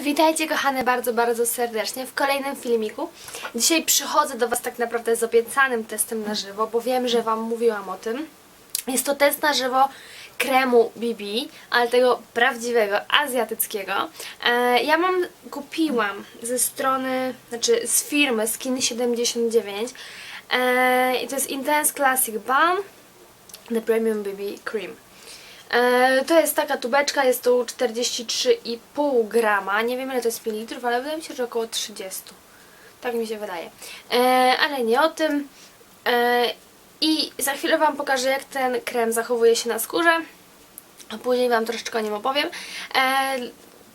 Witajcie kochane bardzo, bardzo serdecznie w kolejnym filmiku. Dzisiaj przychodzę do Was tak naprawdę z obiecanym testem na żywo, bo wiem, że Wam mówiłam o tym. Jest to test na żywo kremu BB, ale tego prawdziwego, azjatyckiego. E, ja mam, kupiłam ze strony, znaczy z firmy Skin79 e, i to jest Intense Classic Balm The Premium BB Cream. E, to jest taka tubeczka, jest tu 43,5 grama. Nie wiem ile to jest mililitrów, ale wydaje mi się, że około 30. Tak mi się wydaje. E, ale nie o tym. E, I za chwilę Wam pokażę, jak ten krem zachowuje się na skórze. A później Wam troszeczkę o nim opowiem.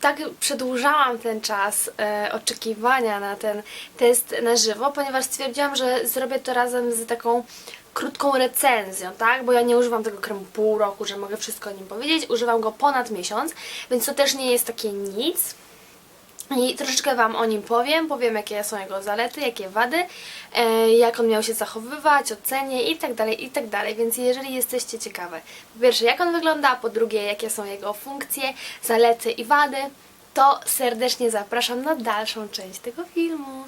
Tak przedłużałam ten czas oczekiwania na ten test na żywo, ponieważ stwierdziłam, że zrobię to razem z taką krótką recenzją, tak? Bo ja nie używam tego kremu pół roku, że mogę wszystko o nim powiedzieć. Używam go ponad miesiąc, więc to też nie jest takie nic. I troszeczkę Wam o nim powiem, powiem jakie są jego zalety, jakie wady, e, jak on miał się zachowywać, ocenie i tak dalej, i tak dalej. Więc jeżeli jesteście ciekawe, po pierwsze jak on wygląda, po drugie jakie są jego funkcje, zalety i wady, to serdecznie zapraszam na dalszą część tego filmu.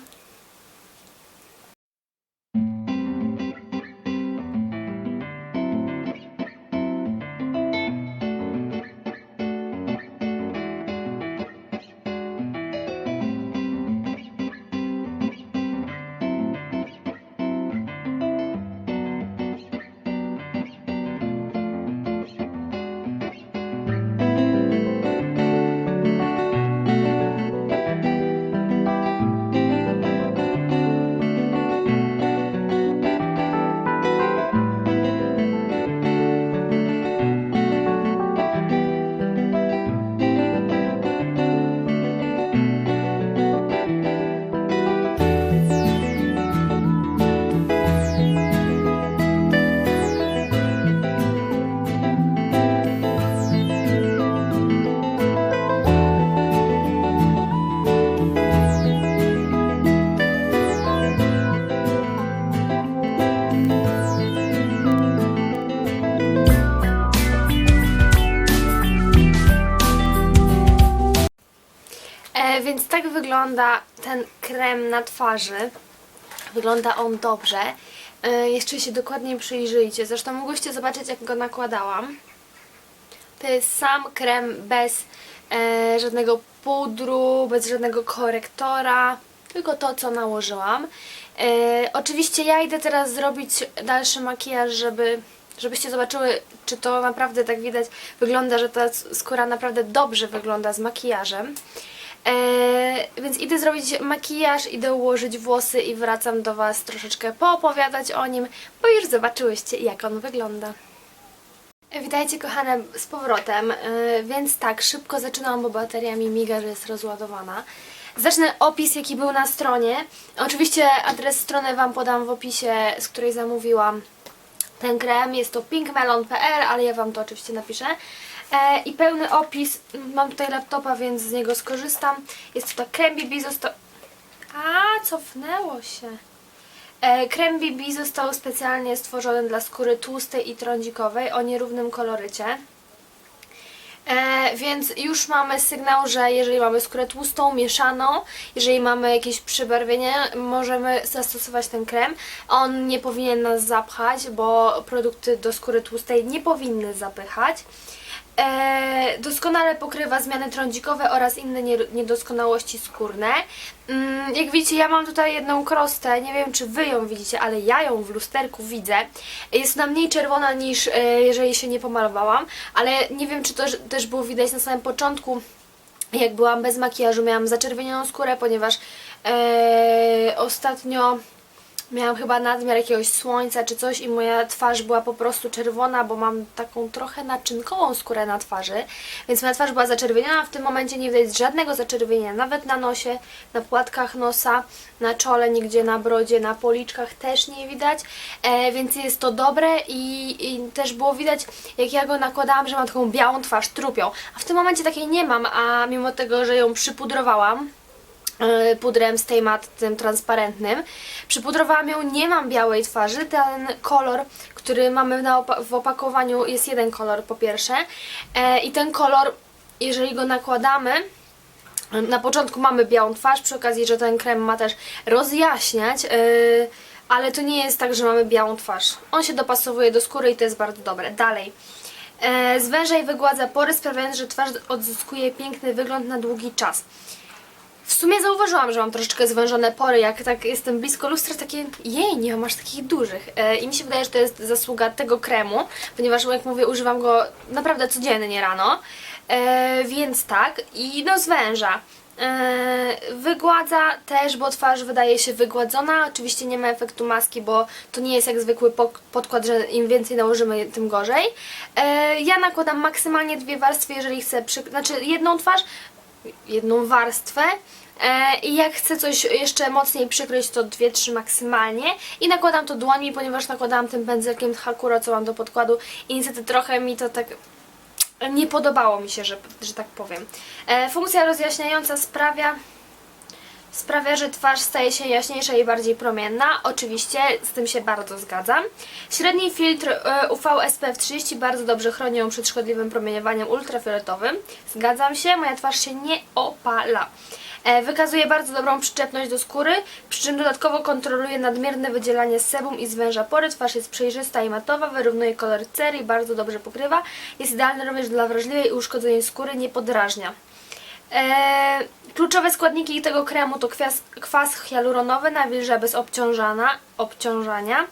Wygląda ten krem na twarzy. Wygląda on dobrze. E, jeszcze się dokładniej przyjrzyjcie. Zresztą mogłyście zobaczyć jak go nakładałam. To jest sam krem bez e, żadnego pudru, bez żadnego korektora. Tylko to, co nałożyłam. E, oczywiście ja idę teraz zrobić dalszy makijaż, żeby, żebyście zobaczyły, czy to naprawdę tak widać wygląda, że ta skóra naprawdę dobrze wygląda z makijażem. Eee, więc idę zrobić makijaż, idę ułożyć włosy i wracam do Was troszeczkę poopowiadać o nim, bo już zobaczyłyście jak on wygląda. Witajcie kochane z powrotem, e, więc tak, szybko zaczynam, bo bateria mi miga, że jest rozładowana. Zacznę opis jaki był na stronie. Oczywiście adres strony Wam podam w opisie, z której zamówiłam ten krem. Jest to pinkmelon.pl, ale ja Wam to oczywiście napiszę. E, I pełny opis, mam tutaj laptopa, więc z niego skorzystam. Jest to krem BB został... A, cofnęło się. E, krem BB został specjalnie stworzony dla skóry tłustej i trądzikowej o nierównym kolorycie. E, więc już mamy sygnał, że jeżeli mamy skórę tłustą, mieszaną, jeżeli mamy jakieś przebarwienie, możemy zastosować ten krem. On nie powinien nas zapchać, bo produkty do skóry tłustej nie powinny zapychać. E, doskonale pokrywa zmiany trądzikowe oraz inne nie- niedoskonałości skórne. Mm, jak widzicie, ja mam tutaj jedną krostę, nie wiem czy Wy ją widzicie, ale ja ją w lusterku widzę. Jest ona mniej czerwona niż e, jeżeli się nie pomalowałam, ale nie wiem czy to też było widać na samym początku, jak byłam bez makijażu, miałam zaczerwienioną skórę, ponieważ e, ostatnio miałam chyba nadmiar jakiegoś słońca czy coś i moja twarz była po prostu czerwona, bo mam taką trochę naczynkową skórę na twarzy, więc moja twarz była zaczerwieniona, w tym momencie nie widać żadnego zaczerwienia, nawet na nosie, na płatkach nosa, na czole, nigdzie na brodzie, na policzkach też nie widać, e, więc jest to dobre i, i też było widać, jak ja go nakładałam, że mam taką białą twarz, trupią, a w tym momencie takiej nie mam, a mimo tego, że ją przypudrowałam, e, pudrem Stay Matte, tym transparentnym. Przypudrowałam ją, nie mam białej twarzy, ten kolor, który mamy opa- w opakowaniu jest jeden kolor po pierwsze e, i ten kolor, jeżeli go nakładamy, Na początku mamy białą twarz, przy okazji, że ten krem ma też rozjaśniać, yy, ale to nie jest tak, że mamy białą twarz. On się dopasowuje do skóry i to jest bardzo dobre. Dalej. E, zwęża i wygładza pory, sprawiając, że twarz odzyskuje piękny wygląd na długi czas. W sumie zauważyłam, że mam troszeczkę zwężone pory, jak tak jestem blisko lustra, takie jej, nie masz takich dużych. E, I mi się wydaje, że to jest zasługa tego kremu, ponieważ jak mówię, używam go naprawdę codziennie rano. E, więc tak, i no zwęża. E, wygładza też, bo twarz wydaje się wygładzona. Oczywiście nie ma efektu maski, bo to nie jest jak zwykły podkład, że im więcej nałożymy, tym gorzej. Ja nakładam maksymalnie dwie warstwy, jeżeli chcę, przy... znaczy jedną twarz, jedną warstwę. E, I jak chcę coś jeszcze mocniej przykryć, to dwie, trzy maksymalnie. I nakładam to dłońmi, ponieważ nakładałam tym pędzelkiem Hakura, co mam do podkładu. I niestety trochę mi to tak nie podobało mi się, że, że tak powiem. E, funkcja rozjaśniająca sprawia, sprawia, że twarz staje się jaśniejsza i bardziej promienna. Oczywiście z tym się bardzo zgadzam. Średni filtr UV SPF 30 bardzo dobrze chroni ją przed szkodliwym promieniowaniem ultrafioletowym. Zgadzam się, moja twarz się nie opala. E, Wykazuje bardzo dobrą przyczepność do skóry, przy czym dodatkowo kontroluje nadmierne wydzielanie sebum i zwęża pory. Twarz jest przejrzysta i matowa, wyrównuje kolor cery i bardzo dobrze pokrywa. Jest idealny również dla wrażliwej i uszkodzonej skóry, nie podrażnia. E, kluczowe składniki tego kremu to kwas, kwas hialuronowy, nawilża bez obciążana, obciążania.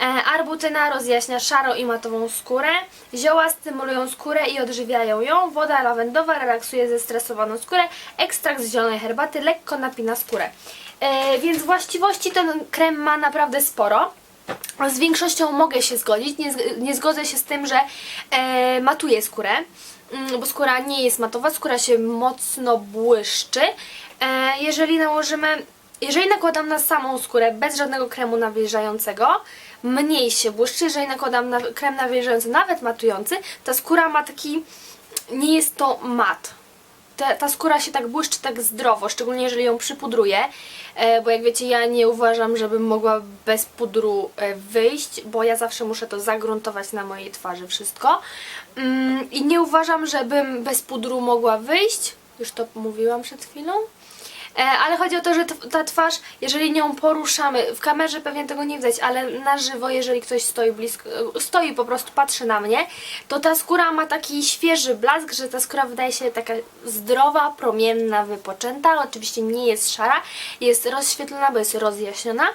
E, arbutyna rozjaśnia szaro i matową skórę. Zioła stymulują skórę i odżywiają ją. Woda lawendowa relaksuje zestresowaną skórę. Ekstrakt z zielonej herbaty lekko napina skórę. E, więc właściwości ten krem ma naprawdę sporo. Z większością mogę się zgodzić. Nie, nie zgodzę się z tym, że e, matuje skórę, mm, bo skóra nie jest matowa, skóra się mocno błyszczy. Jeżeli nałożymy, jeżeli nakładam na samą skórę bez żadnego kremu nawilżającego, mniej się błyszczy. Jeżeli nakładam na, krem nawilżający, nawet matujący, ta skóra ma taki, nie jest to mat ta, ta skóra się tak błyszczy tak zdrowo, szczególnie jeżeli ją przypudruję, e, bo jak wiecie, ja nie uważam, żebym mogła bez pudru e, wyjść, bo ja zawsze muszę to zagruntować na mojej twarzy wszystko. Mm, I nie uważam, żebym bez pudru mogła wyjść, już to mówiłam przed chwilą. E, ale chodzi o to, że ta twarz, jeżeli nią poruszamy, w kamerze pewnie tego nie widać, ale na żywo, jeżeli ktoś stoi blisko, e, stoi po prostu, patrzy na mnie, to ta skóra ma taki świeży blask, że ta skóra wydaje się taka zdrowa, promienna, wypoczęta. Oczywiście nie jest szara, jest rozświetlona, bo jest rozjaśniona.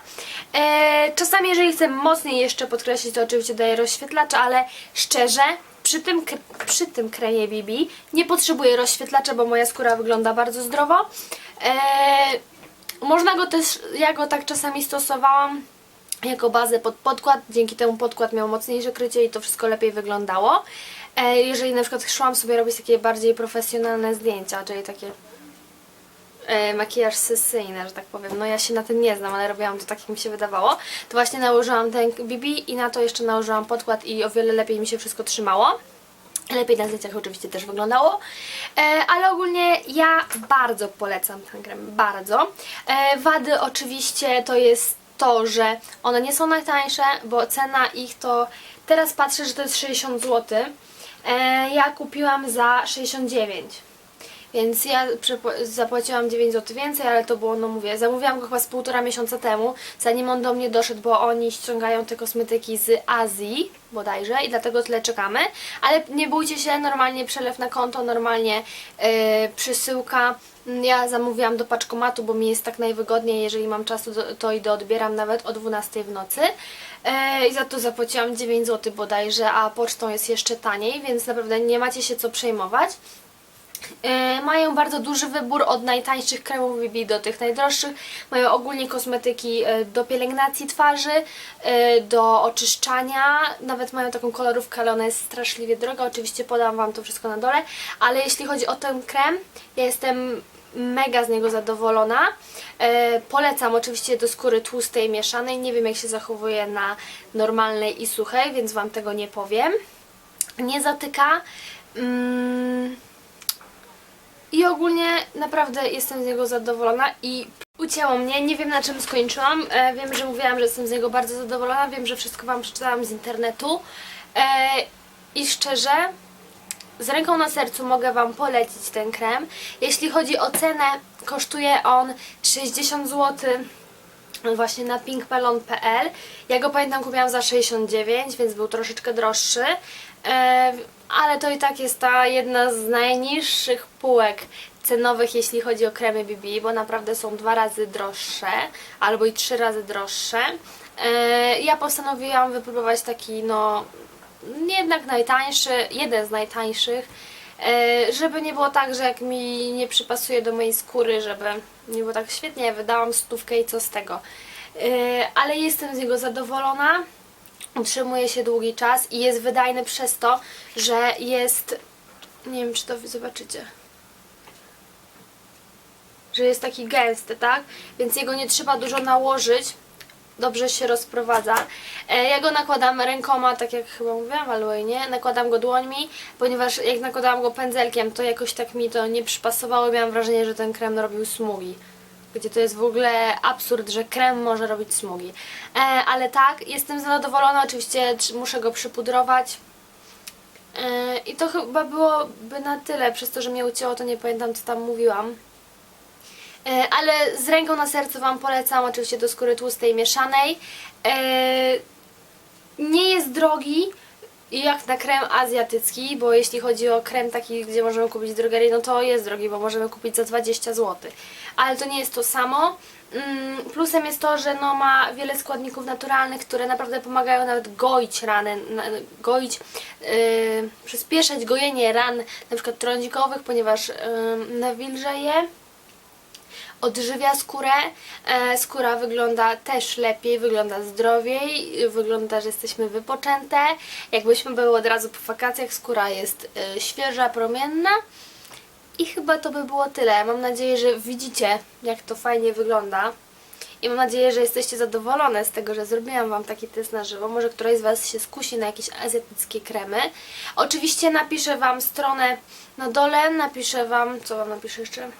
E, czasami, jeżeli chcę mocniej jeszcze podkreślić, to oczywiście daję rozświetlacz, ale szczerze, przy tym, przy tym kremie BB nie potrzebuję rozświetlacza, bo moja skóra wygląda bardzo zdrowo. Eee, można go też, ja go tak czasami stosowałam jako bazę pod podkład, dzięki temu podkład miał mocniejsze krycie i to wszystko lepiej wyglądało. E, jeżeli na przykład szłam sobie robić takie bardziej profesjonalne zdjęcia, czyli takie e, makijaż sesyjny, że tak powiem. No ja się na tym nie znam, ale robiłam to tak, jak mi się wydawało. To właśnie nałożyłam ten BB i na to jeszcze nałożyłam podkład i o wiele lepiej mi się wszystko trzymało. Lepiej na zdjęciach oczywiście też wyglądało, e, ale ogólnie ja bardzo polecam ten krem, bardzo. E, wady oczywiście to jest to, że one nie są najtańsze, bo cena ich to, teraz patrzę, że to jest 60 zł. E, ja kupiłam za 69 więc ja zapłaciłam 9 zł więcej, ale to było, no mówię, zamówiłam go chyba z półtora miesiąca temu, zanim on do mnie doszedł, bo oni ściągają te kosmetyki z Azji bodajże i dlatego tyle czekamy. Ale nie bójcie się, normalnie przelew na konto, normalnie yy, przesyłka. Ja zamówiłam do paczkomatu, bo mi jest tak najwygodniej, jeżeli mam czasu, to, idę odbieram nawet o 12 w nocy. Yy, I za to zapłaciłam 9 zł bodajże, a pocztą jest jeszcze taniej, więc naprawdę nie macie się co przejmować. E, Mają bardzo duży wybór od najtańszych kremów BB do tych najdroższych. Mają ogólnie kosmetyki e, do pielęgnacji twarzy, e, do oczyszczania. Nawet mają taką kolorówkę, ale ona jest straszliwie droga. Oczywiście podam Wam to wszystko na dole. Ale jeśli chodzi o ten krem, ja jestem mega z niego zadowolona. Polecam oczywiście do skóry tłustej, mieszanej. Nie wiem jak się zachowuje na normalnej i suchej, więc Wam tego nie powiem. Nie zatyka. Mm, i ogólnie naprawdę jestem z niego zadowolona i ucięło mnie. Nie wiem na czym skończyłam. E, wiem, że mówiłam, że jestem z niego bardzo zadowolona. Wiem, że wszystko Wam przeczytałam z internetu. E, I szczerze, z ręką na sercu mogę Wam polecić ten krem. Jeśli chodzi o cenę, kosztuje on 60 zł właśnie na pinkmelon.pl. Ja go pamiętam kupiłam za 69, więc był troszeczkę droższy. E, ale to i tak jest ta jedna z najniższych półek cenowych, jeśli chodzi o kremy BB, bo naprawdę są dwa razy droższe, albo i trzy razy droższe. E, ja postanowiłam wypróbować taki, no, jednak najtańszy, jeden z najtańszych, e, żeby nie było tak, że jak mi nie przypasuje do mojej skóry, żeby nie było tak świetnie, wydałam stówkę i co z tego. E, Ale jestem z niego zadowolona, utrzymuje się długi czas i jest wydajny przez to, że jest, nie wiem czy to zobaczycie, że jest taki gęsty, tak? Więc jego nie trzeba dużo nałożyć, dobrze się rozprowadza. E, Ja go nakładam rękoma, tak jak chyba mówiłam, albo i nie. Nakładam go dłońmi, ponieważ jak nakładałam go pędzelkiem, to jakoś tak mi to nie przypasowało. Miałam wrażenie, że ten krem robił smugi. Gdzie to jest w ogóle absurd, że krem może robić smugi. E, ale tak, jestem zadowolona. Oczywiście muszę go przypudrować. E, I to chyba byłoby na tyle. Przez to, że mnie ucięło, to nie pamiętam, co tam mówiłam. E, ale z ręką na sercu Wam polecam oczywiście do skóry tłustej mieszanej. E, nie jest drogi jak na krem azjatycki, bo jeśli chodzi o krem taki, gdzie możemy kupić w drogerii, no to jest drogi, bo możemy kupić za 20 zł. Ale to nie jest to samo. Mm, Plusem jest to, że no ma wiele składników naturalnych, które naprawdę pomagają nawet goić rany, goić, yy, przyspieszać gojenie ran, na przykład trądzikowych, ponieważ yy, nawilżeje odżywia skórę. E, skóra wygląda też lepiej, wygląda zdrowiej, wygląda, że jesteśmy wypoczęte. Jakbyśmy były od razu po wakacjach, skóra jest e, świeża, promienna. I chyba to by było tyle. Mam nadzieję, że widzicie, jak to fajnie wygląda. I mam nadzieję, że jesteście zadowolone z tego, że zrobiłam Wam taki test na żywo. Może któraś z Was się skusi na jakieś azjatyckie kremy. Oczywiście napiszę Wam stronę na dole, napiszę Wam, co Wam napiszę jeszcze?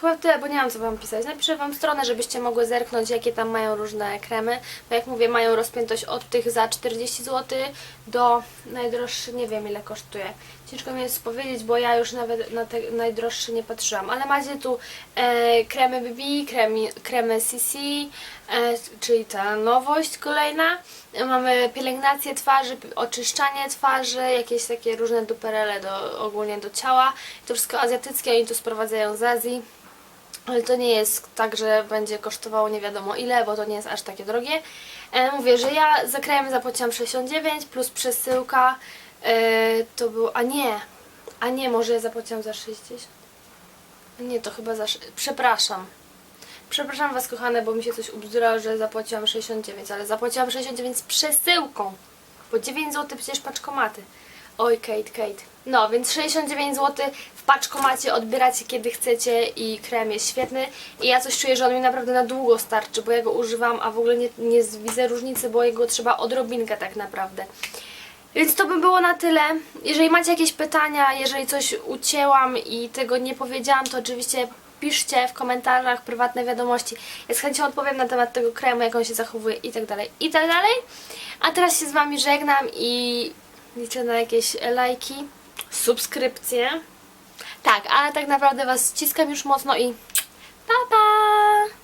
Chyba tyle, bo nie mam co Wam pisać. Napiszę Wam stronę, żebyście mogły zerknąć, jakie tam mają różne kremy. Bo jak mówię, mają rozpiętość od tych za 40 zł do najdroższy, nie wiem ile kosztuje. Ciężko mi jest powiedzieć, bo ja już nawet na te najdroższe nie patrzyłam. Ale macie tu e, kremy BB, kremy, kremy CC, e, czyli ta nowość kolejna. Mamy pielęgnację twarzy, oczyszczanie twarzy, jakieś takie różne duperele do, ogólnie do ciała. To wszystko azjatyckie, oni to sprowadzają z Azji. Ale to nie jest tak, że będzie kosztowało nie wiadomo ile, bo to nie jest aż takie drogie. E, mówię, że ja za krem zapłaciłam 69 plus przesyłka e, to było, a nie, a nie, może ja zapłaciłam za 60. Nie, to chyba za, sz- przepraszam. Przepraszam Was kochane, bo mi się coś ubzdurało, że zapłaciłam 69, ale zapłaciłam 69 z przesyłką. Bo 9 zł przecież paczkomaty. Oj, Kate, Kate. No, więc 69 zł w paczkomacie odbieracie kiedy chcecie i krem jest świetny. I ja coś czuję, że on mi naprawdę na długo starczy, bo ja go używam, a w ogóle nie, nie widzę różnicy, bo jego trzeba odrobinkę tak naprawdę. Więc to by było na tyle. Jeżeli macie jakieś pytania, jeżeli coś ucięłam i tego nie powiedziałam, to oczywiście piszcie w komentarzach prywatne wiadomości. Ja z chęcią odpowiem na temat tego kremu, jak on się zachowuje i tak dalej, i tak dalej. A teraz się z Wami żegnam i liczę na jakieś lajki, subskrypcje. Tak, ale tak naprawdę Was ściskam już mocno i pa pa!